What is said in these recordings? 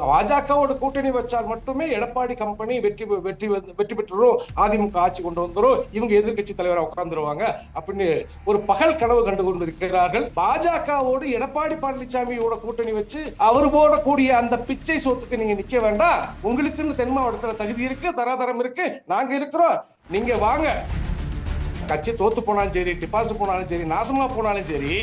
பாஜகவோட கூட்டணி வச்சால் மட்டுமே எடப்பாடி கம்பெனி வெற்றி பெ- வெற்றி வெற்றி பெற்றுரும் அதிமுக ஆட்சி கொண்டு வந்துடும் இவங்க எதிர்க்கட்சி தலைவராக உட்கார்ந்துருவாங்க அப்படின்னு ஒரு பகல் கனவு கண்டு கொண்டிருக்கிறார்கள். பாஜகவோடு எடப்பாடி பழனிசாமியோட கூட்டணி வச்சு அவர் போடக்கூடிய அந்த பிச்சை சொத்துக்கு நீங்க நிக்க வேண்டாம். உங்களுக்குன்னு தென் மாவட்டத்தில் தகுதி இருக்கு தராதரம் இருக்கு. நாங்க இருக்கிறோம். நீங்க வாங்க. கட்சி தோத்து போனாலும் சரி டிபாசிட் போனாலும் சரி நாசமா போனாலும் சரி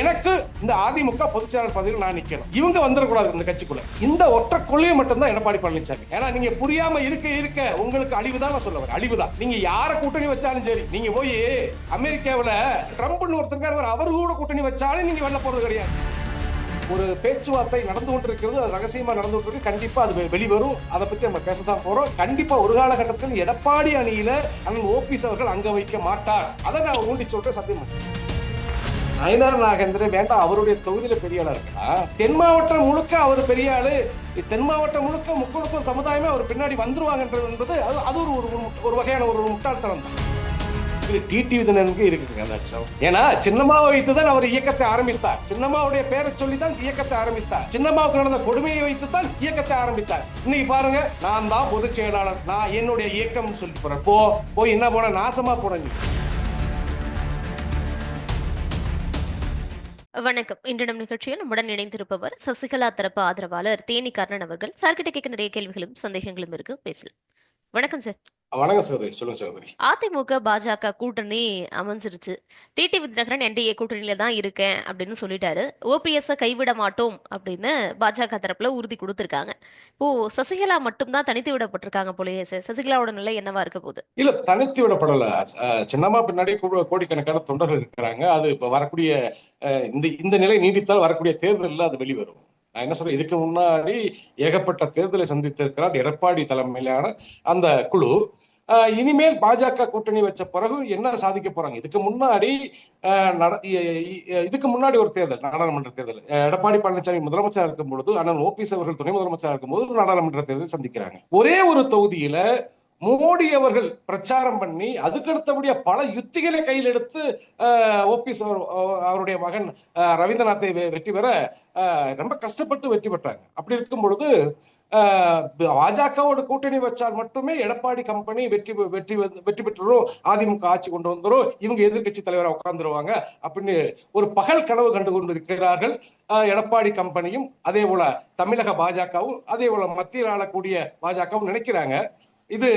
எனக்கு இந்த அதிமுக பொதுச்செயலாளர் பதவியில் நான் நிக்கணும். இவங்க வந்துடக்கூடாது இந்த கட்சிக்குள்ள. இந்த ஒற்றை கொள்கையை மட்டும்தான் எடப்பாடி பழனிசாமி. ஏன்னா நீங்க புரியாம இருக்க இருக்க உங்களுக்கு அழிவு நான் சொல்ல வரேன். அழிவுதான். நீங்க யார கூட்டணி வச்சாலும் சரி நீங்க போய் அமெரிக்காவில் ட்ரம்ப்னு ஒருத்தருக்கார் அவர் கூட கூட்டணி வச்சாலும் நீங்க வெளில போறது கிடையாது. ஒரு பேச்சுவார்த்தை நடந்து கொண்டிருக்கிறது அது ரகசியமா நடந்து கொண்டிருக்கு. கண்டிப்பா அது வெளிவரும். அதை பத்தி நம்ம பேசத்தான் போறோம். கண்டிப்பா ஒரு காலகட்டத்தில் எடப்பாடி அணியில அண்ணன் ஓபிஎஸ் அவர்கள் அங்க வைக்க மாட்டார். அதை நான் ஊண்டி சொல்றேன் சத்தியம். பண்ணேன். நயனார் நாகேந்திரன் வேண்டாம் அவருடைய தொகுதியில பெரிய ஆளா இருக்கா? தென் மாவட்டம் முழுக்க அவர் பெரிய ஆளு. தென் மாவட்டம் முழுக்க முக்கொடுக்கும் சமுதாயமே அவர் பின்னாடி வந்துருவாங்கன்றது என்பது அது அது ஒரு ஒரு- ஒரு வகையான ஒரு முட்டாள்தனம் தான் இது டிடி விதனனுக்கு இருக்குங்க அந்த அச்சம் ஏன்னா சின்னமாவை வைத்து தான் அவர் இயக்கத்தை ஆரம்பித்தார். சின்னமாவுடைய பேரை சொல்லி தான் இயக்கத்தை ஆரம்பித்தார். சின்னமாவுக்கு நடந்த கொடுமையை வைத்து தான் இயக்கத்தை ஆரம்பித்தார். இன்னைக்கு பாருங்க நான் தான் பொதுச் செயலாளர். நான் என்னுடைய இயக்கம் சொல்லி போறேன். போ போய் என்ன போன நாசமா போன வணக்கம். இன்று நம் நிகழ்ச்சியில் நம்முடன் இணைந்திருப்பவர் சசிகலா தரப்பு ஆதரவாளர் தேனி கர்ணன் அவர்கள். சார்கிட்ட கேட்க நிறைய கேள்விகளும் சந்தேகங்களும் இருக்கு. பேசலாம். வணக்கம் சார். வணக்கம் சகோதரி சொல்லுங்க சகோதரி. அதிமுக பாஜக கூட்டணி அமைஞ்சிருச்சு. டிடி விதிநகரன் என்டிஏ கூட்டணியில தான் இருக்கேன் அப்படின்னு சொல்லிட்டாரு. ஓபிஎஸ் கைவிட மாட்டோம் அப்படின்னு பாஜக தரப்புல உறுதி கொடுத்திருக்காங்க. இப்போ சசிகலா மட்டும்தான் தனித்து விடப்பட்டிருக்காங்க போலயே சார் சசிகலாவோட நிலை என்னவா இருக்க போகுது? இல்ல தனித்து விடப்படல. அஹ், சின்னம்மா பின்னாடி கூட கோடிக்கணக்கான தொண்டர்கள் இருக்கிறாங்க. அது இப்ப வரக்கூடிய இந்த இந்த நிலை நீடித்தால் வரக்கூடிய தேர்தலில் அது வெளிவரும். நான் என்ன சொல்றேன்? இதுக்கு முன்னாடி ஏகப்பட்ட தேர்தலை சந்தித்திருக்கிறார் எடப்பாடி தலைமையிலான அந்த குழு. இனிமேல் பாஜக கூட்டணி வச்ச பிறகு என்ன சாதிக்க போறாங்க? இதுக்கு முன்னாடி இதுக்கு முன்னாடி ஒரு தேர்தல் நாடாளுமன்ற தேர்தல். எடப்பாடி பழனிசாமி முதலமைச்சராக இருக்கும் பொழுது ஆனால் ஓபிஎஸ் அவர்கள் துணை முதலமைச்சராக இருக்கும் போது நாடாளுமன்ற தேர்தல் சந்திக்கிறாங்க. ஒரே ஒரு தொகுதியில மோடி அவர்கள் பிரச்சாரம் பண்ணி அதுக்கடுத்தபடியா பல யுத்திகளை கையில் எடுத்து ஓபிஎஸ் அவருடைய மகன் ரவீந்திரநாத்தை வெ- வெற்றி பெற ரொம்ப கஷ்டப்பட்டு வெற்றி பெற்றாங்க. அப்படி இருக்கும் பொழுது பாஜகவோட கூட்டணி வச்சால் மட்டுமே எடப்பாடி கம்பெனி வெற்றி பெ- வெற்றி வெற்றி பெற்றுரும் அதிமுக ஆட்சி கொண்டு வந்துடும் இவங்க எதிர்க்கட்சி தலைவராக உட்கார்ந்துருவாங்க அப்படின்னு ஒரு பகல் கனவு கண்டு கொண்டிருக்கிறார்கள் அஹ், எடப்பாடி கம்பெனியும் அதே போல தமிழக பாஜகவும் அதே போல மத்தியில் ஆளக்கூடிய பாஜகவும் நினைக்கிறாங்க. இது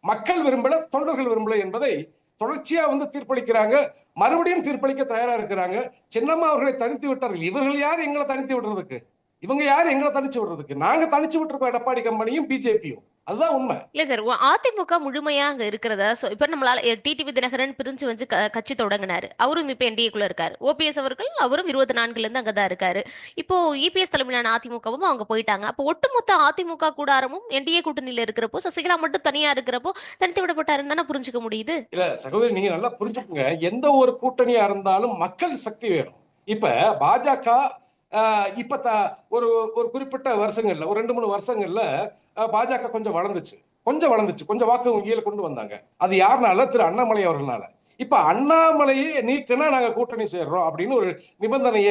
மக்கள் விரும்பல தொண்டர்கள் விரும்பல என்பதை தொடர்ச்சியா வந்து தீர்ப்பளிக்கிறாங்க. மறுபடியும் தீர்ப்பளிக்க தயாரா இருக்கிறாங்க. சின்னம்மா அவர்களை தனித்து விட்டார்கள். இவர்கள் யார் எங்களை தனித்து விடுறதுக்கு? இவங்க யார்? எங்களை தனிச்சு விடுறதுக்கு. நாங்க தனிச்சு விட்டுருக்கோம் எடப்பாடி கம்பெனியும் பிஜேபியும். அதுதான் உண்மை. இல்ல சார் அதிமுக முழுமையா அங்க இருக்கிறதா? சோ இப்ப நம்மளால டிடிவி தினகரன் பிரிஞ்சு வந்து கட்சி தொடங்கினாரு. அவரும் இப்ப என்டிஏக்குள்ள இருக்காரு. ஓபிஎஸ் அவர்கள் அவரும் இருபத்தி நான்குல இருந்து அங்கதான் இருக்காரு. இப்போ இபிஎஸ் தலைமையிலான அதிமுகவும் அவங்க போயிட்டாங்க. அப்போ ஒட்டுமொத்த அதிமுக கூடாரமும் என்டிஏ கூட்டணியில இருக்கிறப்போ சசிகலா மட்டும் தனியா இருக்கிறப்போ தனித்து விடப்பட்டாருன்னு தானே புரிஞ்சுக்க முடியுது? இல்ல சகோதரி நீங்க நல்லா புரிஞ்சுக்கோங்க. எந்த ஒரு கூட்டணியா இருந்தாலும் மக்கள் சக்தி வேணும். இப்ப பாஜக இப்ப த- ஒரு ஒரு குறிப்பிட்ட வருஷங்கள்ல ஒரு ரெண்டு மூணு வருஷங்கள்ல பாஜக கொஞ்சம் வளர்ந்துச்சு. கொஞ்சம் வளர்ந்துச்சு. கொஞ்சம் வாக்கு வங்கியில கொண்டு வந்தாங்க. அது யாருனால? திரு அண்ணாமலை அவர்களால. இப்ப அண்ணாமலையை நீக்கினா நாங்க கூட்டணி சேர்றோம் அப்படின்னு ஒரு நிபந்தனைய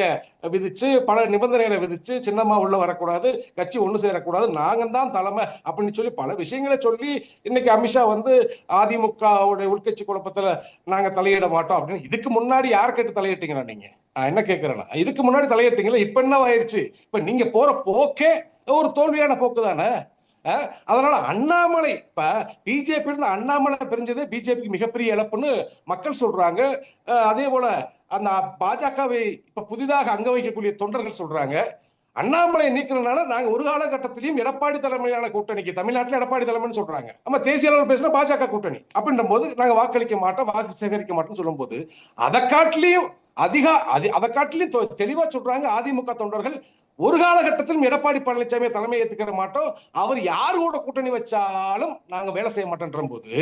விதிச்சு பல நிபந்தனைகளை விதிச்சு சின்னம்மா உள்ள வரக்கூடாது கட்சி ஒண்ணு சேரக்கூடாது நாங்க தான் தலைமை அப்படின்னு சொல்லி பல விஷயங்களை சொல்லி இன்னைக்கு அமித்ஷா வந்து அதிமுகவுடைய உள்கட்சி குழப்பத்துல நாங்க தலையிட மாட்டோம் அப்படின்னு இதுக்கு முன்னாடி யார் கேட்டு தலையிட்டீங்களா நீங்க? நான் என்ன கேட்கிறேன்னா இதுக்கு முன்னாடி தலையிட்டீங்களா இப்ப என்ன ஆயிடுச்சு இப்ப நீங்க போற போக்கே ஒரு தோல்வியான போக்கு தானே அதனால அண்ணாமலை இப்ப பிஜேபி இருந்து அண்ணாமலை பிரிஞ்சதே பிஜேபிக்கு மிகப்பெரிய இழப்புன்னு மக்கள் சொல்றாங்க. அதே போல அந்த பாஜகவை இப்ப புதிதாக அங்க வைக்கக்கூடிய தொண்டர்கள் சொல்றாங்க. அண்ணாமலை நீக்கிறதுனால நாங்க ஒரு காலகட்டத்திலையும் எடப்பாடி தலைமையிலான கூட்டணிக்கு தமிழ்நாட்டில் எடப்பாடி தலைமைன்னு சொல்றாங்க. நம்ம தேசிய அளவில் பேசினா பாஜக கூட்டணி. அப்படின்ற போது நாங்க வாக்களிக்க மாட்டோம் வாக்கு சேகரிக்க மாட்டோம்னு சொல்லும்போது அதை காட்டிலையும் அதிக அது அதை காட்டிலையும் தெ- தெளிவா சொல்றாங்க அதிமுக தொண்டர்கள் ஒரு காலகட்டத்திலும் எடப்பாடி பழனிசாமி தலைமை ஏத்துக்கிற மாட்டோம். அவர் யார் கூட கூட்டணி வச்சாலும் நாங்க வேலை செய்ய மாட்டோன்ற போது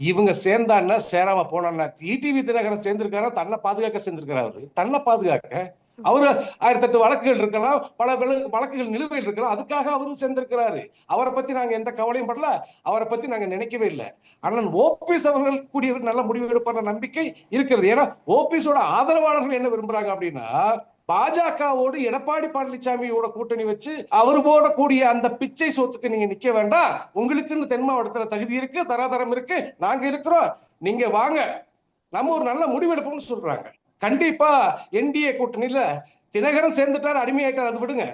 இவங்க சேர்ந்தான்னா சேராம போனான்னா டிடிவி தினகரன் சேர்ந்திருக்காரா தன்னை பாதுகாக்க சேர்ந்திருக்கிறாரு தன்னை பாதுகாக்க அவரு ஆயிரத்தெட்டு வழக்குகள் இருக்கலாம் பல வழக்குகள் நிலுவையில் இருக்கலாம். அதுக்காக அவரும் சேர்ந்திருக்கிறாரு. அவரை பத்தி நாங்க எந்த கவலையும் படல. அவரை பத்தி நாங்க நினைக்கவே இல்லை. அண்ணன் ஓபிஎஸ் அவர்கள் கூடிய நல்ல முடிவு எடுப்பான நம்பிக்கை இருக்கிறது. ஏன்னா ஓபிஎஸோட ஆதரவாளர்கள் என்ன விரும்புறாங்க அப்படின்னா பாஜகவோடு எடப்பாடி பழனிசாமியோட கூட்டணி வச்சு அவர் கூடிய அந்த பிச்சை சொத்துக்கு நீங்க நிக்க வேண்டாம். உங்களுக்குன்னு தென் மாவட்டத்துல தகுதி இருக்கு தராதரம் இருக்கு. நாங்க இருக்கிறோம். நீங்க வாங்க. நம்ம ஒரு நல்ல முடிவெடுப்போம்னு சொல்றாங்க. கண்டிப்பா என்டிஏ கூட்டணியில தினகரன் சேர்ந்துட்டார் அடிமையாயிட்டார். அது விடுங்க.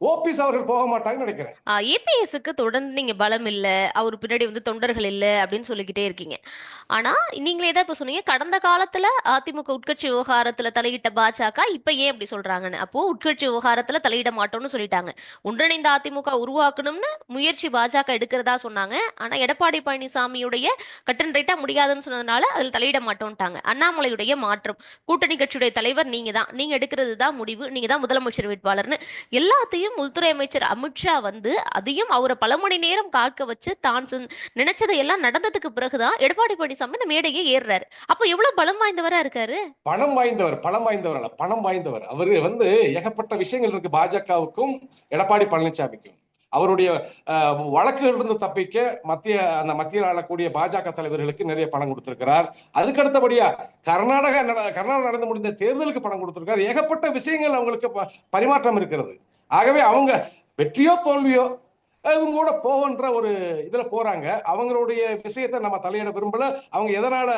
ஓபிஎஸ் அவர்கள் போக மாட்டாங்கன்னு நினைக்கிறேன். ஏபிஎஸ்க்கு தொடர்ந்து நீங்க பலம் இல்ல அவர் பின்னாடி வந்து தொண்டர்கள் இல்ல அப்படின்னு சொல்லிக்கிட்டே இருக்கீங்க. ஆனா நீங்களே தான் இப்ப சொன்னீங்க கடந்த காலத்துல அதிமுக உட்கட்சி விவகாரத்துல தலையிட்ட பாஜக இப்ப ஏன் அப்படி சொல்றாங்கன்னு? அப்போ உட்கட்சி விவகாரத்துல தலையிட மாட்டோம்னு சொல்லிட்டாங்க. ஒன்றிணைந்த அதிமுக உருவாக்கணும்னு முயற்சி பாஜக எடுக்கிறதா சொன்னாங்க. ஆனா எடப்பாடி பழனிசாமியுடைய கட்டன் ரைட்டா முடியாதுன்னு சொன்னதுனால அதுல தலையிட மாட்டோம்ட்டாங்க. அண்ணாமலையுடைய மாற்றம் கூட்டணி கட்சியுடைய தலைவர் நீங்க தான். நீங்க எடுக்கிறது தான் முடிவு. நீங்க தான் முதலமைச்சர் வேட்பாளர்னு. எல்லாத்தையும் உள்துறை அமைச்சர் அமித்ஷா வந்து அதையும் அவரை பல மணி நேரம் காக்க வச்சு தான் செஞ்ச- எல்லாம் நடந்ததுக்கு பிறகுதான் எடப்பாடி பழனிசாமி இந்த மேடையே ஏறுறாரு. அப்ப எவ்வளவு பலம் வாய்ந்தவரா இருக்காரு? பணம் வாய்ந்தவர் பணம் வாய்ந்தவர் அல்ல பணம் வாய்ந்தவர். அவரு வந்து ஏகப்பட்ட விஷயங்கள் இருக்கு பாஜகவுக்கும் எடப்பாடி பழனிசாமிக்கும். அவருடைய வழக்குகளிலிருந்து தப்பிக்க மத்திய அந்த மத்தியில் ஆளக்கூடிய பாஜக தலைவர்களுக்கு நிறைய பணம் கொடுத்திருக்கிறார். அதுக்கு அடுத்தபடியா கர்நாடகா நட- கர்நாடகா நடந்து முடிந்த தேர்தலுக்கு பணம் கொடுத்திருக்கார் ஏகப்பட்ட விஷயங்கள் அவங்களுக்கு பரிமாற்றம் இருக்கிறது. ஆகவே அவங்க வெற்றியோ தோல்வியோ இவங்க கூட போகின்ற ஒரு இதில் போகிறாங்க அவங்களுடைய விஷயத்தை நம்ம தலையிட விரும்பல. அவங்க எதனால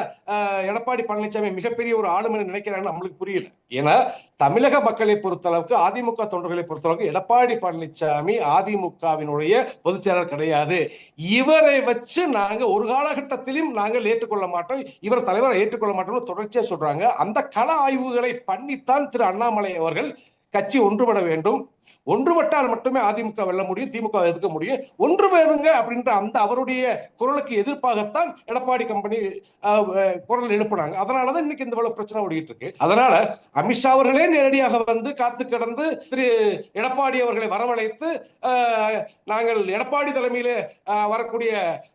எடப்பாடி பழனிசாமி மிகப்பெரிய ஒரு ஆளுமைன்னு நினைக்கிறாங்கன்னு நம்மளுக்கு புரியல. ஏன்னா தமிழக மக்களை பொறுத்தளவுக்கு அதிமுக தொண்டர்களை பொறுத்தளவுக்கு எடப்பாடி பழனிசாமி அதிமுகவினுடைய பொதுச்செயலர் கிடையாது. இவரை வச்சு நாங்க ஒரு காலகட்டத்திலும் நாங்கள் ஏற்றுக்கொள்ள மாட்டோம். இவர் தலைவரை ஏற்றுக்கொள்ள மாட்டோம்னு தொடர்ச்சியா சொல்றாங்க. அந்த கள ஆய்வுகளை பண்ணித்தான் திரு அண்ணாமலை அவர்கள் கட்சி ஒன்றுபட வேண்டும். ஒன்றுபட்டால் மட்டுமே அதிமுக வெல்ல முடியும் திமுக எதிர்க்க முடியும். ஒன்று பேருங்க அப்படின்ற அந்த அவருடைய குரலுக்கு எதிர்ப்பாகத்தான் எடப்பாடி கம்பெனி குரல் எழுப்புனாங்க. அதனாலதான் இன்னைக்கு இந்த இவ்வளவு பிரச்சனை ஓடிட்டு இருக்கு. அதனால அமித்ஷா அவர்களே நேரடியாக வந்து காத்து கிடந்து திரு எடப்பாடி அவர்களை வரவழைத்து நாங்கள் எடப்பாடி தலைமையிலே வரக்கூடிய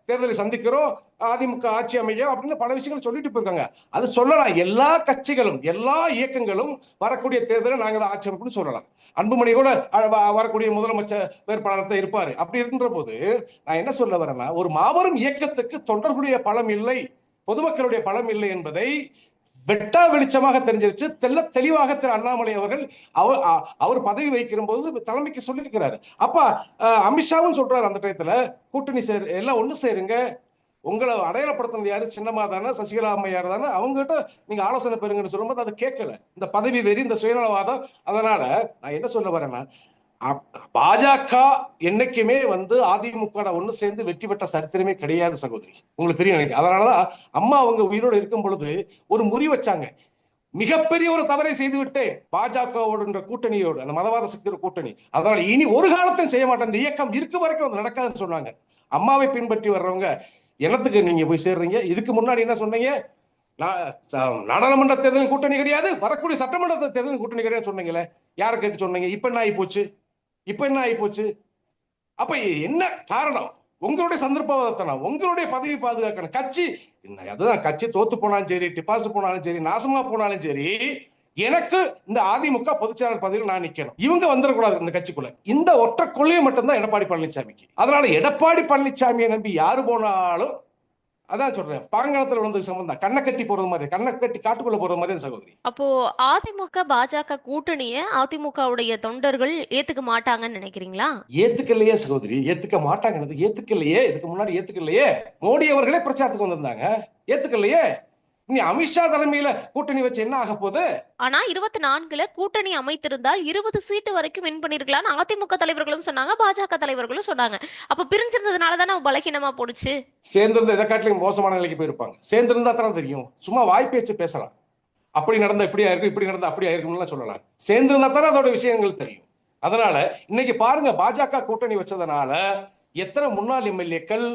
தேர்தலை சந்திக்கிறோம். அதிமுக ஆட்சி அமையும் அப்படின்னு பல விஷயங்கள் சொல்லிட்டு போயிருக்காங்க. அது சொல்லலாம். எல்லா கட்சிகளும் எல்லா இயக்கங்களும் வரக்கூடிய தேர்தலை நாங்கள் ஆட்சி அமைப்புன்னு சொல்லலாம். அன்புமணி கூட வ- வரக்கூடிய முதலமைச்சர் வேட்பாளர் தான் இருப்பார். அப்படி இருக்கின்ற போது நான் என்ன சொல்ல வரேன்னா ஒரு மாபெரும் இயக்கத்துக்கு தொண்டர்களுடைய பலம் இல்லை பொதுமக்களுடைய பலம் இல்லை என்பதை வெட்டா வெளிச்சமாக தெரிஞ்சிருச்சு. தெல்ல தெளிவாக திரு அண்ணாமலை அவர்கள் அவர் அவர் பதவி வைக்கிற போது தலைமைக்கு சொல்லியிருக்கிறாரு. அப்ப அமித்ஷாவும் சொல்றாரு அந்த டயத்துல கூட்டணி சேர் எல்லாம் ஒண்ணு சேருங்க உங்களை அடையாளப்படுத்தினது யாரு? சின்னமா தானே சசிகலா அம்மையார் தானே. அவங்ககிட்ட நீங்க ஆலோசனை பெறுங்கன்னு சொல்லும்போது அதை கேட்கல. இந்த பதவி வெறி இந்த சுயநலவாதம் அதனால நான் என்ன சொல்ல வரேன்னா பாஜக என்னைக்குமே வந்து அதிமுக ஒன்று சேர்ந்து வெற்றி பெற்ற சரித்திரமே கிடையாது சகோதரி. உங்களுக்கு தெரியும் எனக்கு. அதனாலதான் அம்மா அவங்க உயிரோடு இருக்கும் பொழுது ஒரு முறி வச்சாங்க. மிகப்பெரிய ஒரு தவறை செய்து விட்டேன். பாஜகவோட கூட்டணியோடு அந்த மதவாத சக்தியோட கூட்டணி. அதனால இனி ஒரு காலத்தையும் செய்ய மாட்டேன். இந்த இயக்கம் இருக்க வரைக்கும் அது நடக்காதுன்னு சொன்னாங்க. அம்மாவை பின்பற்றி வர்றவங்க என்னத்துக்கு நீங்க போய் சேர்றீங்க? இதுக்கு முன்னாடி என்ன சொன்னீங்க? நா- நாடாளுமன்ற தேர்தல் கூட்டணி கிடையாது வரக்கூடிய சட்டமன்ற தேர்தல் கூட்டணி கிடையாது சொன்னீங்களே. யாரை கேட்டு சொன்னீங்க? இப்ப என்ன ஆகி போச்சு இப்ப என்ன ஆகி போச்சு அப்ப என்ன காரணம்? உங்களுடைய சந்தர்ப்பவாதத்தனம் உங்களுடைய பதவி பாதுகாக்கணும். கட்சி அதுதான் கட்சி தோத்து போனாலும் சரி டிபாசிட் போனாலும் சரி நாசமா போனாலும் சரி எனக்கு இந்த அதிமுக பொதுச்செயலாளர் பதவியில் நான் நிக்கணும். இவங்க வந்துடக்கூடாது இந்த கட்சிக்குள்ள. இந்த ஒற்றை கொள்கையை மட்டும்தான் எடப்பாடி பழனிசாமிக்கு அதனால எடப்பாடி பழனிசாமியை நம்பி யாரு போனாலும் அதான் சொல்றேன். பாங்கணத்துல விழுந்து சம்பந்தம் கண்ணை கட்டி போறது மாதிரி கண்ணை கட்டி காட்டுக்குள்ள போறது மாதிரி சகோதரி. அப்போ அதிமுக பாஜக கூட்டணிய அதிமுகவுடைய தொண்டர்கள் ஏத்துக்க மாட்டாங்கன்னு நினைக்கிறீங்களா? ஏத்துக்கலையே சகோதரி. ஏத்துக்க மாட்டாங்க ஏத்துக்கலையே. இதுக்கு முன்னாடி ஏத்துக்கலையே. மோடி அவர்களே பிரச்சாரத்துக்கு வந்திருந்தாங்க. ஏத்துக்கலையே. நீ அமித்ஷா தலைமையில கூட்டணி வச்சு என்ன ஆக போகுது? ஆனா இருபத்தி நான்குல கூட்டணி அமைத்திருந்தால் இருபது சீட்டு வரைக்கும் வின் பண்ணிருக்கலாம்னு அதிமுக தலைவர்களும் சொன்னாங்க பாஜக தலைவர்களும் சொன்னாங்க. அப்ப பிரிஞ்சிருந்ததுனால தானே பலகீனமா போடுச்சு சேர்ந்திருந்த எதை காட்டிலும் மோசமான நிலைக்கு போயிருப்பாங்க. சேர்ந்திருந்தா தானே தெரியும். சும்மா வாய் பேச்சு பேசலாம். அப்படி நடந்தா இப்படி ஆயிருக்கும் இப்படி நடந்தா அப்படி ஆயிருக்கும்லாம் சொல்லலாம். சேர்ந்திருந்தா தானே அதோட விஷயங்கள் தெரியும். அதனால இன்னைக்கு பாருங்க பாஜக கூட்டணி வச்சதுனால எத்தனை முன்னாள் எம்எல்ஏக்கள்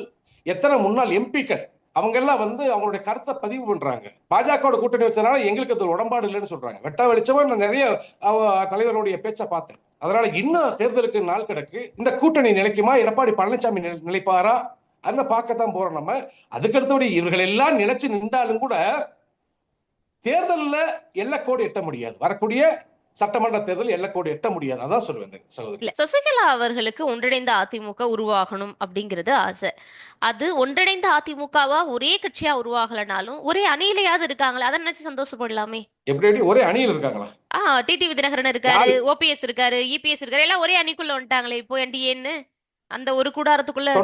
எத்தனை முன்னாள் எம்பிக்கள் அவங்க எல்லாம் வந்து அவங்களுடைய கருத்தை பதிவு பண்றாங்க. பாஜகவோட கூட்டணி வச்சதுனால எங்களுக்கு அது ஒரு இல்லைன்னு சொல்றாங்க. வெட்ட வெளிச்சமா நான் நிறைய தலைவருடைய பேச்சை பார்த்தேன். அதனால இன்னும் தேர்தலுக்கு நாள் கிடக்கு. இந்த கூட்டணி நிலைக்குமா? எடப்பாடி பழனிசாமி நிலை- நிலைப்பாரா? அந்த பார்க்கத்தான் போறோம் நம்ம. அதுக்கடுத்தபடி இவர்கள் எல்லாம் நினைச்சு நின்றாலும் கூட தேர்தலில் தேர்தல்ல எல்லக்கோடு எட்ட முடியாது. வரக்கூடிய சட்டமன்ற தேர்தல் எல்லக்கோடு எட்ட முடியாது. அதான் சொல்லுவேன் சகோதரி. சசிகலா அவர்களுக்கு ஒன்றிணைந்த அதிமுக உருவாகணும் அப்படிங்கிறது ஆசை. அது ஒன்றிணைந்த அதிமுகவா ஒரே கட்சியா உருவாகலனாலும் ஒரே அணியிலையாவது இருக்காங்களே அதை நினைச்சு சந்தோஷப்படலாமே. எப்படி எப்படி? ஒரே அணியில் இருக்காங்களா? ஆ டிடிவி தினகரன் இருக்காரு ஓபிஎஸ் இருக்காரு இபிஎஸ் இருக்காரு எல்லாம் ஒரே அணிக்குள்ள வந்துட்டாங்களே இப்போ என்டிஏன்னு அந்த ஒரு கூடாரத்துக்குள்ள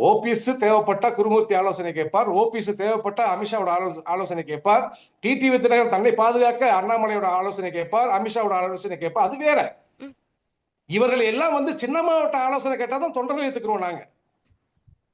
ஓபிஎஸ் தேவைப்பட்ட குருமூர்த்தி ஆலோசனை கேட்பார். ஓபிஎஸ் தேவைப்பட்ட அமித்ஷாவோட ஆலோச- ஆலோசனை கேட்பார். டிடிவி தினகரன் தன்னை பாதுகாக்க அண்ணாமலையோட ஆலோசனை கேட்பார். அமித்ஷாவோட ஆலோசனை கேட்பார். அது வேற. இவர்கள் எல்லாம் வந்து சின்னம்மாவட்ட ஆலோசனை கேட்டாதான் தொண்டர்கள் ஏத்துக்கிறோம் நாங்க.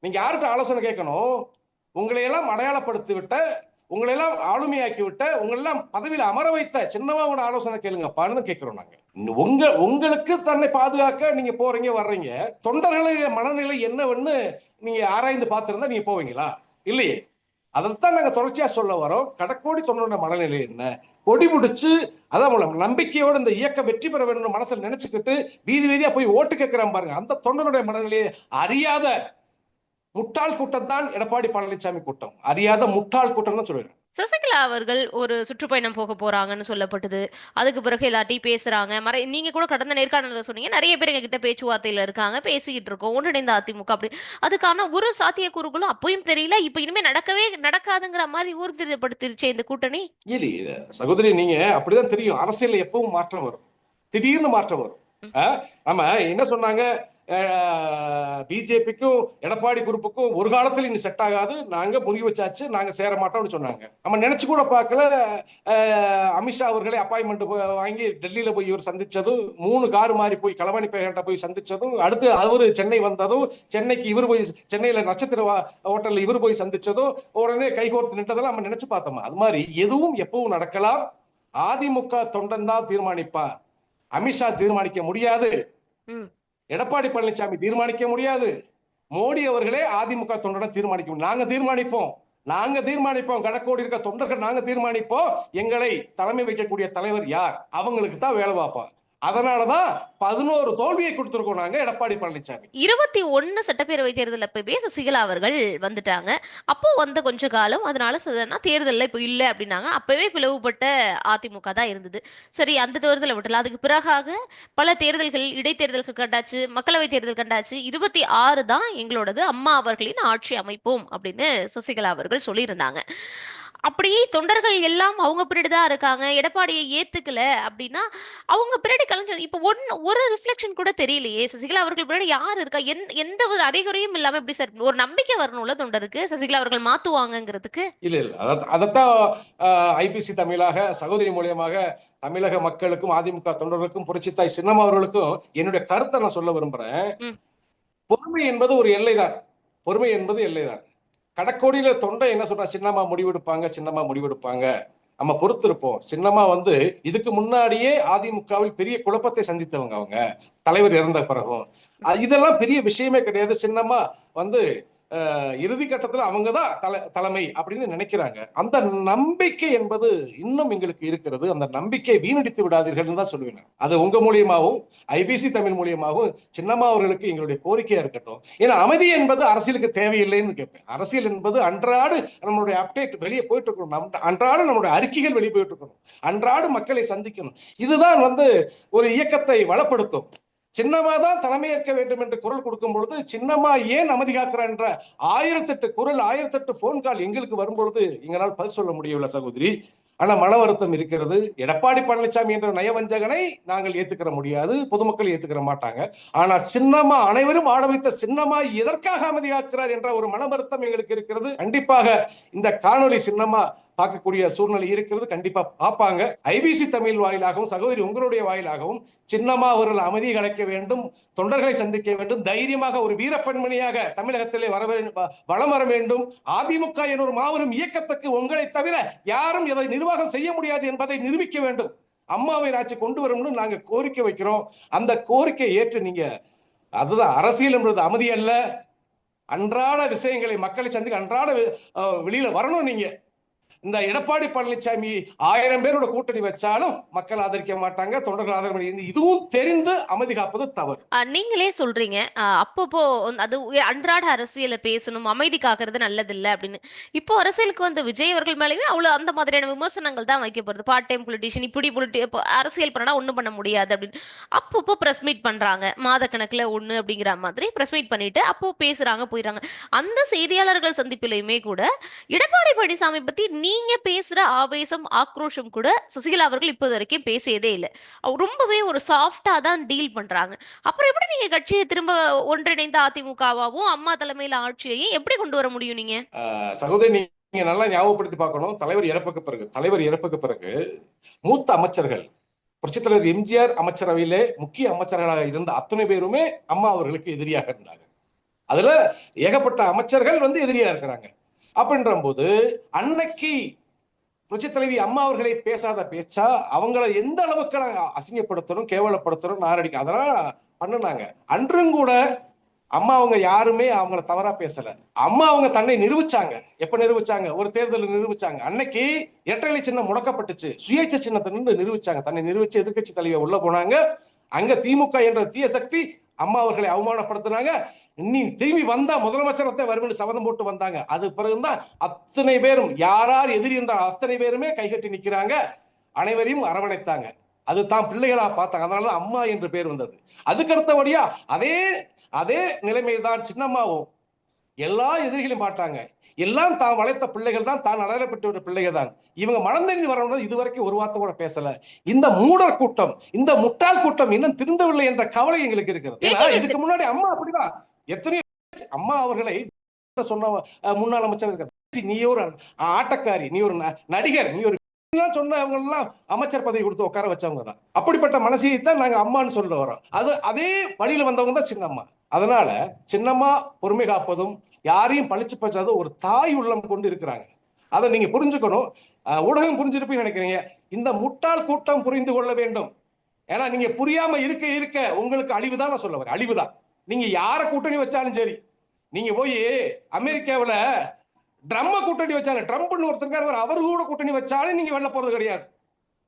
நீங்க யார்கிட்ட ஆலோசனை கேட்கணும்? உங்களை எல்லாம் அடையாளப்படுத்தி விட்ட உங்களை எல்லாம் ஆளுமையாக்கி விட்ட உங்களை எல்லாம் பதவியில் அமர வைத்த சின்னம்மாவோட ஆலோசனை கேளுங்கப்பான்னு கேட்கிறோம் நாங்க. உங்க உங்களுக்கு தன்னை பாதுகாக்க நீங்க போறீங்க வர்றீங்க. தொண்டர்களுடைய மனநிலை என்னவென்னு நீங்க ஆராய்ந்து பார்த்திருந்தா நீங்க போவீங்களா? இல்லையே. அதைத்தான் நாங்க தொடர்ச்சியா சொல்ல வரோம். கடக்கோடி தொண்டருடைய மனநிலை என்ன? கொடி முடிச்சு அதான் மூலம் நம்பிக்கையோடு இந்த இயக்கம் வெற்றி பெற வேண்டும் மனசுல நினைச்சுக்கிட்டு வீதி வீதியா போய் ஓட்டு கேட்கிறான் பாருங்க. அந்த தொண்டனுடைய மனநிலையை அறியாத முட்டாள் கூட்டம் தான் எடப்பாடி பழனிசாமி கூட்டம். அறியாத முட்டாள் கூட்டம் தான் சொல்லுவேன். சசிகலா அவர்கள் ஒரு சுற்றுப்பயணம் போக போறாங்கன்னு சொல்லப்பட்டது. அதுக்கு பிறகு எல்லார்ட்டையும் பேசுறாங்க. மறை நீங்க கூட கடந்த நேர்காணல சொன்னீங்க. நிறைய பேர் எங்ககிட்ட பேச்சுவார்த்தையில இருக்காங்க பேசிக்கிட்டு இருக்கோம். ஒன்றிணைந்த அதிமுக அப்படி. அதுக்கான ஒரு சாத்தியக்கூறுகளும் அப்பயும் தெரியல. இப்ப இனிமே நடக்கவே நடக்காதுங்கிற மாதிரி ஊர்திப்படுத்திருச்சே இந்த கூட்டணி? இல்ல சகோதரி நீங்க அப்படிதான் தெரியும். அரசியல்ல எப்பவும் மாற்றம் வரும். திடீர்னு மாற்றம் வரும். நம்ம என்ன சொன்னாங்க? பிஜேபிக்கும் எடப்பாடி குரூப்புக்கும் ஒரு காலத்துல இனி செட் ஆகாது. நாங்க முடிவு வச்சாச்சு. நாங்க சேர மாட்டோம்னு சொன்னாங்க. நம்ம நினைச்சு கூட பார்க்கல. அமித்ஷா அவர்களே அப்பாயின்மெண்ட் வாங்கி டெல்லியில போய் இவர் சந்திச்சதும் மூணு கார் மாறி போய் களவாணி பேகண்ட போய் சந்திச்சதும் அடுத்து அவர் சென்னை வந்ததும் சென்னைக்கு இவர் போய் சென்னையில நட்சத்திர வா- ஹோட்டல்ல இவர் போய் சந்திச்சதும் உடனே கைகோர்த்து நின்றதெல்லாம் நம்ம நினைச்சு பார்த்தோமா? அது மாதிரி எதுவும் எப்பவும் நடக்கலாம். அதிமுக தொண்டன் தான் தீர்மானிப்பா. அமித்ஷா தீர்மானிக்க முடியாது. எடப்பாடி பழனிசாமி தீர்மானிக்க முடியாது. மோடி அவர்களே அதிமுக தொண்டரை தீர்மானிக்கும் நாங்க தீர்மானிப்போம். நாங்க தீர்மானிப்போம். கடக்கோடி இருக்க தொண்டர்கள் நாங்க தீர்மானிப்போம். எங்களை தலைமை வைக்கக்கூடிய தலைவர் யார்? அவங்களுக்கு தான் வேலை பார்ப்போம் அதனாலதான் பதினோரு தோல்வியை கொடுத்திருக்கோம் நாங்க எடப்பாடி பழனிசாமி. இருபத்தி ஒன்னு சட்டப்பேரவை தேர்தல் அப்பவே சசிகலா அவர்கள் வந்துட்டாங்க. அப்போ வந்த கொஞ்ச காலம் அதனால தேர்தலில் தேர்தல்ல இப்போ இல்ல அப்படின்னாங்க. அப்பவே பிளவுபட்ட அதிமுக தான் இருந்தது. சரி அந்த தேர்தலை விட்டலாம் அதுக்கு பிறகாக பல தேர்தல்கள் இடைத்தேர்தலுக்கு கண்டாச்சு மக்களவை தேர்தல் கண்டாச்சு. இருபத்தி ஆறு தான் எங்களோடது அம்மா அவர்களின் ஆட்சி அமைப்போம் அப்படின்னு சசிகலா அவர்கள் சொல்லியிருந்தாங்க. அப்படியே தொண்டர்கள் எல்லாம் அவங்க பின்னாடி தான் இருக்காங்க. எடப்பாடியை ஏத்துக்கல அப்படின்னா அவங்க பின்னாடி கலைஞ்சு இப்ப ஒன்னு ஒரு ரிஃப்ளெக்ஷன் கூட தெரியலையே. சசிகலா அவர்கள் பின்னாடி யார் இருக்கா? எந்த எந்த ஒரு அறிகுறியும் இல்லாம எப்படி சார் ஒரு நம்பிக்கை வரணும்ல தொண்டருக்கு? சசிகலா அவர்கள் மாத்துவாங்கங்கிறதுக்கு? இல்ல இல்ல. அத- அதத்தான் ஐபிசி தமிழாக சகோதரி மூலியமாக தமிழக மக்களுக்கும் அதிமுக தொண்டர்களுக்கும் புரட்சித்தாய் சின்னம்மா அவர்களுக்கும் என்னுடைய கருத்தை நான் சொல்ல விரும்புறேன். பொறுமை என்பது ஒரு எல்லைதான். பொறுமை என்பது எல்லைதான். கடக்கோடியில தொண்டை என்ன சொல்றா சின்னம்மா முடிவெடுப்பாங்க சின்னம்மா முடிவெடுப்பாங்க. நம்ம பொறுத்திருப்போம். சின்னம்மா வந்து இதுக்கு முன்னாடியே அதிமுகவில் பெரிய குழப்பத்தை சந்தித்தவங்க அவங்க. தலைவர் இறந்த பிறகும். இதெல்லாம் பெரிய விஷயமே கிடையாது. சின்னம்மா வந்து இறுதி கட்டத்தில் அவங்க தான் தலை தலைமை அப்படின்னு நினைக்கிறாங்க. அந்த நம்பிக்கை என்பது இன்னும் எங்களுக்கு இருக்கிறது. அந்த நம்பிக்கையை வீணடித்து விடாதீர்கள்னு தான் சொல்லுவேன் அது உங்க மூலியமாகவும் ஐபிசி தமிழ் மூலியமாகவும் சின்னம்மா அவர்களுக்கு எங்களுடைய கோரிக்கையா இருக்கட்டும். ஏன்னா அமைதி என்பது அரசியலுக்கு தேவையில்லைன்னு கேட்பேன். அரசியல் என்பது அன்றாடு நம்மளுடைய அப்டேட் வெளியே போயிட்டு இருக்கணும். நம் அன்றாடு நம்மளுடைய அறிக்கைகள் வெளியே போயிட்டு இருக்கணும். அன்றாடு மக்களை சந்திக்கணும். இதுதான் வந்து ஒரு இயக்கத்தை வளப்படுத்தும். சின்னமா தான் தலைமையேற்க வேண்டும் என்று குரல் கொடுக்கும் பொழுது சின்னம்மா ஏன் அமைதி காக்கிறார் என்ற ஆயிரத்தெட்டு குரல் ஆயிரத்தெட்டு போன் கால் எங்களுக்கு வரும்பொழுது எங்களால் பதில் சொல்ல முடியவில்லை சகோதரி. ஆனா மன வருத்தம் இருக்கிறது. எடப்பாடி பழனிசாமி என்ற நயவஞ்சகனை நாங்கள் ஏத்துக்கிற முடியாது. பொதுமக்கள் ஏத்துக்கிற மாட்டாங்க. ஆனா சின்னம்மா அனைவரும் ஆட வைத்த சின்னம்மா எதற்காக அமைதியாக்கிறார் என்ற ஒரு மன வருத்தம் எங்களுக்கு இருக்கிறது. கண்டிப்பாக இந்த காணொளி சின்னம்மா பார்க்கக்கூடிய சூழ்நிலை இருக்கிறது. கண்டிப்பா பார்ப்பாங்க. ஐபிசி தமிழ் வாயிலாகவும் சகோதரி உங்களுடைய வாயிலாகவும் சின்னம்மா அவர்கள் அமைதி கலைக்க வேண்டும் தொண்டர்களை சந்திக்க வேண்டும் தைரியமாக ஒரு வீரப்பெண்மணியாக தமிழகத்திலே வர வேண்டும் வலம் வர வேண்டும். அதிமுக என்ற ஒரு மாபெரும் இயக்கத்துக்கு உங்களை தவிர யாரும் இதை நிர்வாகம் செய்ய முடியாது என்பதை நிரூபிக்க வேண்டும். அம்மாவை ஆட்சி கொண்டு வரணும்னு நாங்கள் கோரிக்கை வைக்கிறோம். அந்த கோரிக்கை ஏற்று நீங்க அதுதான் அரசியல் என்பது அமைதி அல்ல. அன்றாட விஷயங்களை மக்களை சந்திக்க அன்றாட வெளியில வரணும் நீங்க. இந்த எடப்பாடி பழனிசாமி ஆயிரம் பேரோட கூட்டணி வச்சாலும் மக்கள் ஆதரிக்க மாட்டாங்க தொண்டர்கள் ஆதரவு இதுவும் தெரிந்து அமைதி காப்பது தவறு. நீங்களே சொல்றீங்க. அப்பப்போ அது அன்றாட அரசியல பேசணும் அமைதி காக்கறது நல்லது இல்லை அப்படின்னு. இப்போ அரசியலுக்கு வந்த விஜய் அவர்கள் மேலேயுமே அவ்வளவு அந்த மாதிரியான விமர்சனங்கள் தான் வைக்கப்படுது. பார்ட் டைம் பொலிட்டிஷியன் இப்படி பொலிட்டி அரசியல் பண்ணா ஒண்ணும் பண்ண முடியாது அப்படின்னு. அப்பப்போ பிரஸ் மீட் பண்றாங்க. மாதக்கணக்குல ஒண்ணு அப்படிங்கிற மாதிரி பிரஸ் மீட் பண்ணிட்டு அப்போ பேசுறாங்க போயிடுறாங்க. அந்த செய்தியாளர்கள் சந்திப்பிலையுமே கூட எடப்பாடி பழனிசாமி பத்தி நீங்க பேசுற ஆவேசம் ஆக்ரோஷம் கூட சுசிகலா அவர்கள் இப்போது வரைக்கும் பேசியதே இல்லை. அவங்க ரொம்பவே ஒரு சாஃப்டா தான் டீல் பண்றாங்க. அப்புறம் எப்படி நீங்க கட்சியை திரும்ப ஒன்றிணைந்த அதிமுகவாவும் அம்மா தலைமையில ஆட்சியையும் எப்படி கொண்டு வர முடியும் நீங்க? சகோதரி நீங்க நல்லா ஞாபகப்படுத்தி பார்க்கணும். தலைவர் இறப்புக்கு பிறகு தலைவர் இறப்புக்கு பிறகு மூத்த அமைச்சர்கள் புரட்சித் தலைவர் எம்ஜிஆர் அமைச்சரவையிலே முக்கிய அமைச்சர்களாக இருந்த அத்தனை பேருமே அம்மா அவர்களுக்கு எதிரியாக இருந்தாங்க. அதுல ஏகப்பட்ட அமைச்சர்கள் வந்து எதிரியா இருக்கிறாங்க. அப்படின்ற போது அன்னைக்கு புரட்சி தலைவி அம்மா அவர்களை பேசாத பேச்சா அவங்கள எந்த அளவுக்கு நாங்கள் அசிங்கப்படுத்தணும் கேவலப்படுத்தணும் நாரடிக்க அதெல்லாம் பண்ணுனாங்க. அன்றும் கூட அம்மா அவங்க யாருமே அவங்கள தவறா பேசல. அம்மா அவங்க தன்னை நிரூபிச்சாங்க. எப்ப நிரூபிச்சாங்க? ஒரு தேர்தலில் நிரூபிச்சாங்க. அன்னைக்கு இரட்டை சின்னம் முடக்கப்பட்டுச்சு. சுயேட்சை சின்னத்தை நின்று நிரூபிச்சாங்க. தன்னை நிரூபிச்சு எதிர்க்கட்சி தலைவர் உள்ள போனாங்க. அங்க திமுக என்ற தீய சக்தி அம்மா அவர்களை அவமானப்படுத்தினாங்க. நீ திரும்பி வந்தா முதலமைச்சரத்தை வரும்னு சபதம் போட்டு வந்தாங்க. அது பிறகுதான் அத்தனை பேரும் யாரார் எதிரி இருந்தால் அத்தனை பேருமே கைகட்டி நிக்கிறாங்க. அனைவரையும் அரவணைத்தாங்க. அது தான் பிள்ளைகளா பார்த்தாங்க. அதனால தான் அம்மா என்று பேர் வந்தது. அதுக்கு அடுத்தபடியா அதே அதே நிலைமையில் தான் சின்னம்மாவும் எல்லா எதிரிகளையும் பார்த்தாங்க. எல்லாம் தான் வளைத்த பிள்ளைகள் தான் தான் அடையாளப்பட்டு விட்ட பிள்ளைகள் தான் இவங்க மனந்தெரிந்து வரணும் இதுவரைக்கும் ஒரு வார்த்தை கூட பேசல. இந்த மூடர் கூட்டம் இந்த முட்டாள் கூட்டம் இன்னும் திருந்தவில்லை என்ற கவலை எங்களுக்கு இருக்கிறது. இதுக்கு முன்னாடி அம்மா அப்படிதான். எத்தனையோ அம்மா அவர்களை சொன்ன முன்னாள் அமைச்சர் இருக்க நீ ஒரு ஆட்டக்காரி நீ ஒரு ந- நடிகர் நீ ஒரு சொன்னவங்க எல்லாம் அமைச்சர் பதவி கொடுத்து உட்கார வச்சவங்க தான். அப்படிப்பட்ட மனசியை தான் நாங்க அம்மான்னு சொல்ல வரோம் அது அதே வழியில வந்தவங்க தான் சின்னம்மா. அதனால சின்னம்மா பொறுமை காப்பதும் யாரையும் பழிச்சு பச்சாத ஒரு தாய் உள்ளம் கொண்டு இருக்கிறாங்க. அதை நீங்க புரிஞ்சுக்கணும். ஊடகம் புரிஞ்சிருப்பீங்க நினைக்கிறீங்க. இந்த முட்டாள் கூட்டம் புரிந்து கொள்ள வேண்டும். ஏன்னா நீங்க புரியாம இருக்க இருக்க உங்களுக்கு அழிவுதான் நான் சொல்ல வரேன். அழிவுதான். நீங்க யார கூட்டணி வச்சாலும் சரி நீங்க போய் அமெரிக்காவில் ட்ரம்ம கூட்டணி வச்சாங்க ட்ரம்ப்னு ஒருத்தருக்கார் இருக்காரு, அவர் கூட கூட்டணி வச்சாலும் நீங்க வெளில போறது கிடையாது.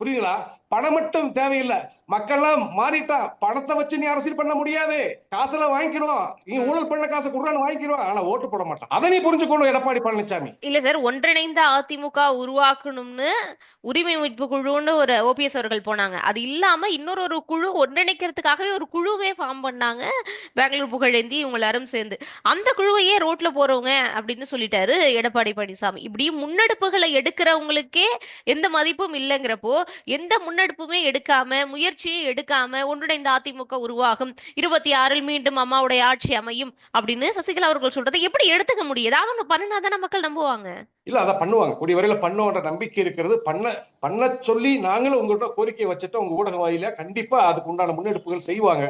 புரியுதுங்களா? பணம் மட்டும் தேவையில்லை. மக்கள்லாம் மாறிட்டா பணத்தை வச்சு நீ அரசியல் பண்ண முடியாது. காசெல்லாம் வாங்கிக்கிறோம். நீ ஊழல் பண்ண காசை குடுறான்னு வாங்கிக்கிறோம். ஆனா ஓட்டு போட மாட்டான். அதை நீ புரிஞ்சுக்கணும் எடப்பாடி பழனிசாமி இல்ல சார் ஒன்றிணைந்த அதிமுக உருவாக்கணும்னு உரிமை மீட்பு குழுன்னு ஒரு ஓபிஎஸ் அவர்கள் போனாங்க. அது இல்லாம இன்னொரு ஒரு குழு ஒன்றிணைக்கிறதுக்காகவே ஒரு குழுவே ஃபார்ம் பண்ணாங்க. பெங்களூர் புகழேந்தி இவங்க எல்லாரும் சேர்ந்து. அந்த குழுவையே ரோட்ல போறவங்க அப்படின்னு சொல்லிட்டாரு எடப்பாடி பழனிசாமி இப்படி முன்னெடுப்புகளை எடுக்கிறவங்களுக்கே எந்த மதிப்பும் இல்லைங்கிறப்போ எந்த முன்னெடுப்புமே எடுக்காம முயற்சியே எடுக்காம ஒன்றிணைந்த அதிமுக உருவாகும். இருபத்தி ஆறில் மீண்டும் அம்மாவுடைய ஆட்சி அமையும் அப்படின்னு சசிகலா அவர்கள் சொல்றதை எப்படி எடுத்துக்க முடியும் ஏதாவது ஒண்ணு பண்ணினாதானே மக்கள் நம்புவாங்க. இல்ல அதை பண்ணுவாங்க. கூடிய வரையில பண்ணுவோன்ற நம்பிக்கை இருக்கிறது. பண்ண பண்ண சொல்லி நாங்களும் உங்கள்கிட்ட கோரிக்கை வச்சுட்டு உங்க ஊடக வாயில கண்டிப்பா அதுக்கு உண்டான முன்னெடுப்புகள் செய்வாங்க.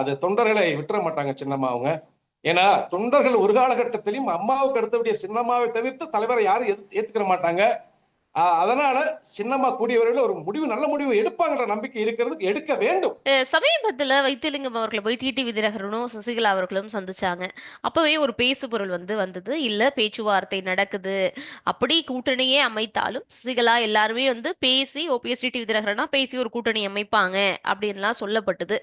அது தொண்டர்களை விட்டுற மாட்டாங்க சின்னம்மா அவங்க. ஏன்னா தொண்டர்கள் ஒரு காலகட்டத்திலையும் அம்மாவுக்கு அடுத்தபடிய சின்னம்மாவை தவிர்த்து தலைவரை யாரும் ஏத்துக்கிற மாட்டாங்க. அதனால சின்னம்மா கூடிய வரையில ஒரு முடிவு நல்ல முடிவு எடுப்பாங்கன்ற நம்பிக்கை இருக்கிறதுக்கு எடுக்க வேண்டும். சமீபத்துல வைத்திலிங்கம் அவர்களை போய் டிடி விதிநகரனும் சசிகலா அவர்களும் சந்திச்சாங்க. அப்பவே ஒரு பேசு பொருள் வந்து வந்தது. இல்ல பேச்சுவார்த்தை நடக்குது. அப்படி கூட்டணியே அமைத்தாலும் சசிகலா எல்லாருமே வந்து பேசி ஓபிஎஸ் டிடி விதிநகரனா பேசி ஒரு கூட்டணி அமைப்பாங்க அப்படின்லாம் சொல்லப்பட்டது.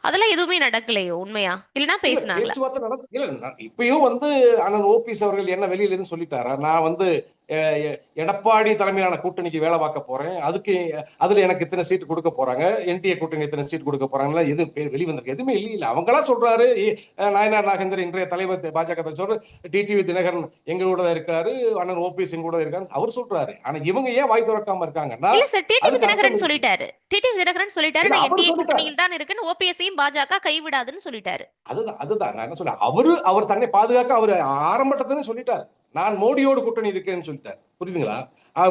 அதெல்லாம் எதுவுமே நடக்கலையோ உண்மையா? இல்லைன்னா இல்ல நான் இப்பயும் வந்து அண்ணன் ஓபிஎஸ் அவர்கள் என்ன வெளியில இருந்து சொல்லிட்டாரா? நான் வந்து எடப்பாடி தலைமையிலான கூட்டணிக்கு வேலை பார்க்க போறேன். அதுக்கு அதுல எனக்கு இத்தனை சீட் கொடுக்க போறாங்க. என்டிஏ கூட்டணி இத்தனை சீட் கொடுக்க போறாங்களா? எதுவும் பே- வெளி வந்திருக்கு எதுவுமே இல்லை இல்ல. அவங்களா சொல்றாரு. நாயனார் நாகேந்திரன் இன்றைய தலைவர் பாஜக சொல்றாரு. டிடிவி தினகரன் எங்க கூட தான் இருக்காரு. அண்ணன் ஓபிஎஸ் எங்க கூட இருக்காரு. அவர் சொல்றாரு. ஆனா இவங்க ஏன் வாய் திறக்காம இருக்காங்கன்னா இல்ல சார் டிடி அதுக்கு அர்த்தம் விதிநகரன் இருக்கு. சொல்லிட்டாரு. டிடி விதிநகரன் சொல்லிட்டாரு. என்டிஏ. கூட்டணியில் தான் இருக்குன்னு ஓபிஎஸ்ஸையும் பாஜக கைவிடாதுன்னு சொல்லிட்டாரு. அதுதான் அதுதான். நான் என்ன சொல்றேன்? அவரு அவர் தன்னை பாதுகாக்க அவர் ஆரம்பட்டதுன்னு சொல்லிட்டார். நான் மோடியோடு கூட்டணி இருக்கேன்னு சொல்லிட்டார். புரியுதுங்களா?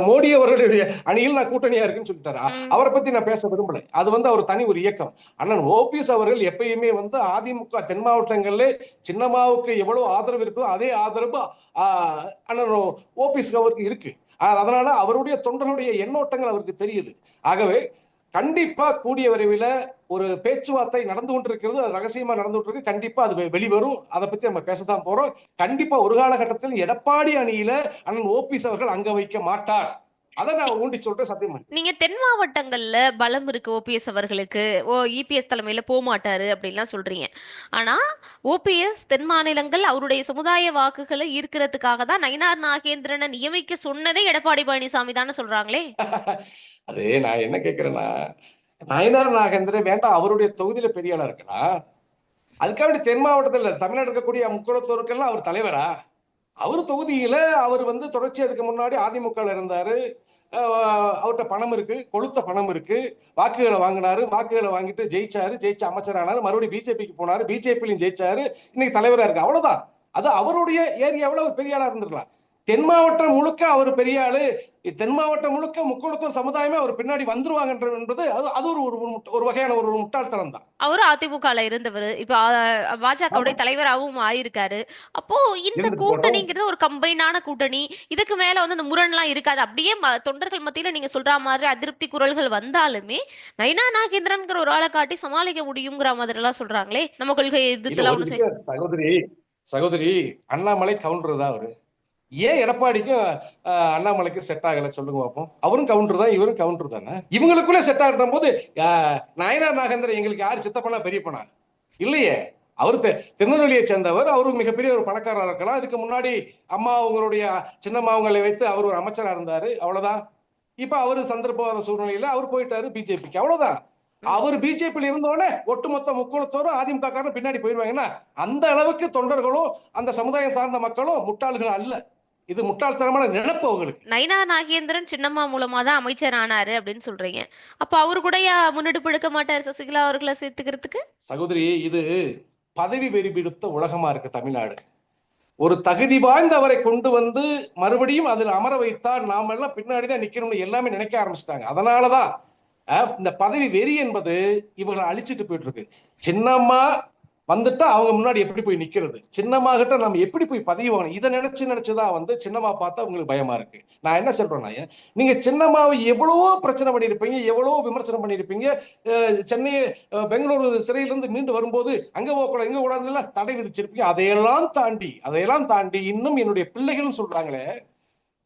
மோடி அவர்களுடைய அணியில் நான் கூட்டணியா இருக்குன்னு சொல்லிட்டாரு. அவரை பத்தி நான் பேச விரும்பல. அது வந்து அவர் தனி ஒரு இயக்கம். அண்ணன் ஓபிஎஸ் அவர்கள் எப்பயுமே வந்து அதிமுக தென் மாவட்டங்கள்ல சின்னம்மாவுக்கு எவ்வளவு ஆதரவு இருக்கோ அதே ஆதரவு ஆஹ், அண்ணன் ஓபிஎஸ் அவருக்கு இருக்கு. அதனால அவருடைய தொண்டர்களுடைய எண்ணோட்டங்கள் அவருக்கு தெரியுது. ஆகவே கண்டிப்பா கூடிய விரைவில் ஒரு பேச்சுவார்த்தை நடந்து கொண்டிருக்கிறது அது ரகசியமா நடந்து கொண்டிருக்கு. கண்டிப்பா அது வெளிவரும். அதை பத்தி நம்ம பேசத்தான் போறோம். கண்டிப்பா ஒரு காலகட்டத்தில் எடப்பாடி அணியில அண்ணன் ஓபிஎஸ் அவர்கள் அங்க வைக்க மாட்டார். அதை நான் ஊண்டி சொல்றேன் சத்தியம். நீங்க தென் மாவட்டங்கள்ல பலம் இருக்கு ஓபிஎஸ் அவர்களுக்கு. ஓ இபிஎஸ் தலைமையில போக மாட்டாரு அப்படின்லாம் சொல்றீங்க. ஆனா ஓபிஎஸ் தென் மாநிலங்கள் அவருடைய சமுதாய வாக்குகளை ஈர்க்கிறதுக்காக தான் நயினார் நாகேந்திரனை நியமிக்க சொன்னதே எடப்பாடி பழனிசாமி தானே சொல்றாங்களே? அது நான் என்ன கேட்கிறேன்னா நயனார் நாகேந்திரன் வேண்டாம் அவருடைய தொகுதியில பெரிய ஆளா இருக்கலாம் அதுக்காக தென் மாவட்டத்தில் தமிழ்நாடு இருக்கக்கூடிய முக்குளத்தோருக்கெல்லாம் அவர் தலைவரா? அவர் தொகுதியில அவர் வந்து தொடர்ச்சி அதுக்கு முன்னாடி அதிமுக இருந்தாரு. அவர்கிட்ட பணம் இருக்கு கொளுத்த பணம் இருக்கு. வாக்குகளை வாங்கினாரு வாக்குகளை வாங்கிட்டு ஜெயிச்சாரு ஜெயிச்சு அமைச்சரானாரு. மறுபடியும் பிஜேபிக்கு போனாரு பிஜேபியிலும் ஜெயிச்சாரு. இன்னைக்கு தலைவரா இருக்கு. அவ்வளவுதான். அது அவருடைய ஏரியாவில் அவர் பெரியாளா இருந்திருக்கலாம். தென் மாவட்டம் முழுக்க அவர் பெரிய ஆளு. தென் மாவட்டம் முழுக்க முக்குளத்தூர் சமுதாயமே அவர் பின்னாடி வந்துருவாங்கன்ற என்பது அது அது ஒரு ஒரு வகையான ஒரு முட்டாள்தனம் தான். அவரும் அதிமுகல இருந்தவர். இப்ப பாஜகவுடைய தலைவராகவும் ஆயிருக்காரு. அப்போ இந்த கூட்டணிங்கிறது ஒரு கம்பைனான கூட்டணி. இதுக்கு மேல வந்து இந்த முரண்லாம் இருக்காது. அப்படியே தொண்டர்கள் மத்தியில நீங்க சொல்ற மாதிரி அதிருப்தி குரல்கள் வந்தாலுமே நைனா நாகேந்திரன்ங்கிற ஒரு ஆளை காட்டி சமாளிக்க முடியுங்கிற மாதிரி எல்லாம் சொல்றாங்களே. நம்ம கொள்கை விஷயம் சகோதரி சகோதரி அண்ணாமலை கவுண்டர் தான் அவரு. ஏன் எடப்பாடிக்கும் அண்ணாமலைக்கு அண்ணாமலைக்கும் செட் ஆகல சொல்லுங்க பார்ப்போம். அவரும் கவுண்டர் தான் இவரும் கவுண்டர் தானே? இவங்களுக்குள்ளே செட் ஆகிட்ட போது நயனார் நாகேந்திரன் எங்களுக்கு யார்? சித்தப்பனா பெரியப்பனா? இல்லையே. அவர் திருநெல்வேலியை சேர்ந்தவர். அவரும் மிகப்பெரிய ஒரு பணக்காரராக இருக்கலாம். அதுக்கு முன்னாடி அம்மா அவங்களுடைய சின்னம்மா அவங்களை வைத்து அவர் ஒரு அமைச்சராக இருந்தார். அவ்வளோதான் இப்போ அவர் சந்தர்ப்பவாத சூழ்நிலையில் அவர் போயிட்டாரு பிஜேபிக்கு. அவ்வளோதான் அவர் பிஜேபியில் இருந்தோடனே ஒட்டுமொத்த முக்குளத்தோரும் அதிமுக பின்னாடி போயிருவாங்கன்னா அந்த அளவுக்கு தொண்டர்களும் அந்த சமுதாயம் சார்ந்த மக்களும் முட்டாள்கள் அல்ல. இது முட்டாள்தனமான நினைப்பு அவங்களுக்கு. நைனா நாகேந்திரன் சின்னம்மா மூலமா தான் அமைச்சர் ஆனாரு அப்படின்னு சொல்றீங்க. அப்ப அவரு கூட முன்னெடுப்பு எடுக்க மாட்டாரு சசிகலா அவர்களை சேர்த்துக்கிறதுக்கு? சகோதரி இது பதவி வெறி பிடித்த உலகமா இருக்கு தமிழ்நாடு. ஒரு தகுதி வாய்ந்தவரை கொண்டு வந்து மறுபடியும் அதில் அமர வைத்தால் நாம எல்லாம் பின்னாடி தான் நிக்கணும்னு எல்லாமே நினைக்க ஆரம்பிச்சிட்டாங்க. அதனாலதான் அஹ், இந்த பதவி வெறி என்பது இவங்களை அழிச்சிட்டு போயிட்டு இருக்கு சின்னம்மா வந்துட்டா அவங்க முன்னாடி எப்படி போய் நிக்கிறது? சின்னமாகிட்ட நம்ம எப்படி போய் பதவி வாங்கணும்? இதை நினைச்சு நினைச்சுதான் வந்து சின்னம்மா பார்த்தா உங்களுக்கு பயமா இருக்கு. நான் என்ன சொல்றேன்னா நீங்க சின்னம்மாவை எவ்வளவோ பிரச்சனை பண்ணியிருப்பீங்க எவ்வளவோ விமர்சனம் பண்ணியிருப்பீங்க. சென்னை பெங்களூரு சிறையிலிருந்து மீண்டு வரும்போது அங்க போகக்கூடாது இங்க கூடாதுல தடை விதிச்சிருப்பீங்க. அதையெல்லாம் தாண்டி அதையெல்லாம் தாண்டி இன்னும் என்னுடைய பிள்ளைகள்னு சொல்றாங்களே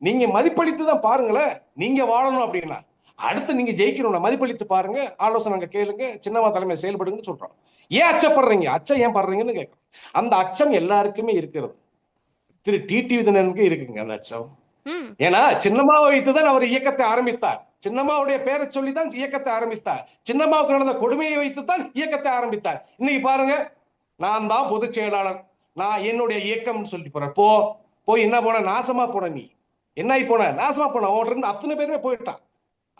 நீங்க மதிப்பளித்து தான் பாருங்களேன். நீங்க வாழணும் அப்படின்னா. அடுத்து நீங்க ஜெயிக்கணும்னா மதிப்பளித்து பாருங்க ஆலோசனை கேளுங்க சின்னமா தலைமை செயல்படுங்கன்னு சொல்றோம். ஏன் அச்சப்படுறீங்க அச்சம் ஏன் படுறீங்கன்னு கேட்கறோம். அந்த அச்சம் எல்லாருக்குமே இருக்கிறது. திரு டிடி விதனனுக்கு இருக்குங்க அந்த அச்சம். ஏன்னா சின்னம்மாவை வைத்துதான் அவர் இயக்கத்தை ஆரம்பித்தார். சின்னம்மாவுடைய பேரை சொல்லி தான் இயக்கத்தை ஆரம்பித்தார். சின்னம்மாவுக்கு நடந்த கொடுமையை வைத்துத்தான் இயக்கத்தை ஆரம்பித்தார். இன்னைக்கு பாருங்க நான் தான் பொதுச் செயலாளர். நான் என்னுடைய இயக்கம்னு சொல்லி போறேன். போ போய் என்ன போன? நாசமா போன நீ. என்ன போன? நாசமா போன. உன்கிட்ட இருந்து அத்தனை பேருமே போயிட்டான்.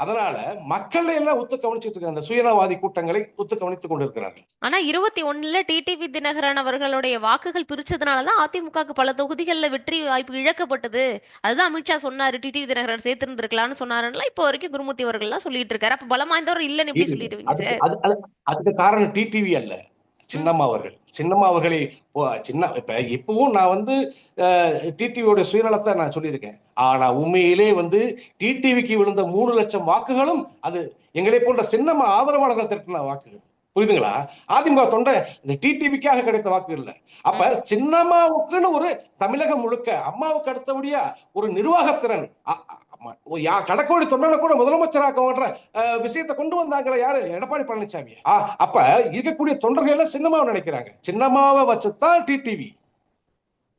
அதனால மக்கள் எல்லாம் ஒத்து கவனிச்சுட்டு இருக்காங்க. அந்த சுயநலவாதி கூட்டங்களை ஒத்து கவனித்துக் கொண்டிருக்கிறார்கள். ஆனா இருபத்தி ஒண்ணுல டிடிவி தினகரன் அவர்களுடைய வாக்குகள் பிரிச்சதுனாலதான் அதிமுகக்கு பல தொகுதிகள்ல வெற்றி வாய்ப்பு இழக்கப்பட்டது. அதுதான் அமித்ஷா சொன்னாரு டிடிவி தினகரன் சேர்த்திருந்திருக்கலாம்னு சொன்னாருன்னா இப்போ வரைக்கும் குருமூர்த்தி அவர்கள் எல்லாம் சொல்லிட்டு இருக்காரு. அப்ப பலம் வாய்ந்தவர் இல்லைன்னு எப்படி சொல்லிடுவீங்க அதுக்கு காரணம் டிடிவி அல்ல. சின்னம்மா அவர்கள். சின்னம்மா அவர்களை சின்ன இப்ப இப்பவும் நான் வந்து டிடிவியோட சுயநலத்தை நான் சொல்லியிருக்கேன். ஆனா உண்மையிலே வந்து டிடிவிக்கு விழுந்த மூணு லட்சம் வாக்குகளும் அது எங்களை போன்ற சின்னம்மா ஆதரவாளர்கள் திரட்டின வாக்குகள். புரியுதுங்களா? அதிமுக தொண்டை இந்த டிடிவிக்காக கிடைத்த வாக்கு இல்ல. அப்ப சின்னம்மாவுக்குன்னு ஒரு தமிழகம் முழுக்க அம்மாவுக்கு அடுத்தபடியா ஒரு நிர்வாகத்திறன் யா கடக்கோடி தொண்டனை கூட முதலமைச்சராக்கவன்ற அஹ், விஷயத்தை கொண்டு வந்தாங்களே யாரு? எடப்பாடி பழனிசாமி ஆ, அப்ப இருக்கக்கூடிய தொண்டர்கள் எல்லாம் சின்னமாவை நினைக்கிறாங்க. சின்னமாவை வச்சுதான் டிடிவி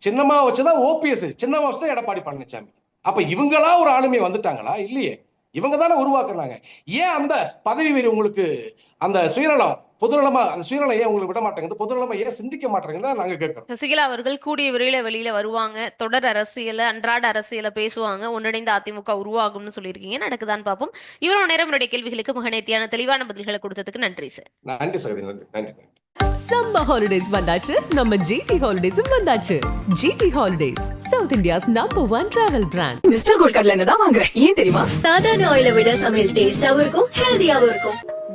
சின்னம்மாவை வச்சுதான் ஓபிஎஸ் சின்னம்மா வச்சுதான் எடப்பாடி பழனிசாமி அப்ப இவங்களா ஒரு ஆளுமை வந்துட்டாங்களா? இல்லையே. இவங்க தானே உருவாக்குனாங்க. ஏன் அந்த பதவி வெறி உங்களுக்கு அந்த சுயநலம் பொதுநலமா அந்த சுயநலம் ஏன் உங்களுக்கு விட மாட்டேங்குது. பொதுநலமா ஏன் சிந்திக்க மாட்டேங்குதுன்னு நாங்க கேட்கிறோம். சசிகலா அவர்கள் கூடிய விரைவில் வெளியில வருவாங்க. தொடர் அரசியல அன்றாட அரசியல பேசுவாங்க. ஒன்றிணைந்த அதிமுக உருவாகும்னு சொல்லியிருக்கீங்க. நடக்குதான்னு பார்ப்போம். இவ்வளவு நேரம் என்னுடைய கேள்விகளுக்கு மகனேத்தியான தெளிவான பதில்களை கொடுத்ததுக்கு நன்றி சார். நன்றி சகோதரி. நன்றி சம்மர் ஹாலிடேஸ் வந்தாச்சு. நம்ம ஜிடி ஹாலிடேஸும் வந்தாச்சு. GT Holidays South India's number one travel brand Mister Gold கடலை தான் வாங்குறேன் ஏன் தெரியுமா? சாதாரண ஆயிலை விட சமையல் டேஸ்டாவும் இருக்கும் ஹெல்தியாவும் இருக்கும்.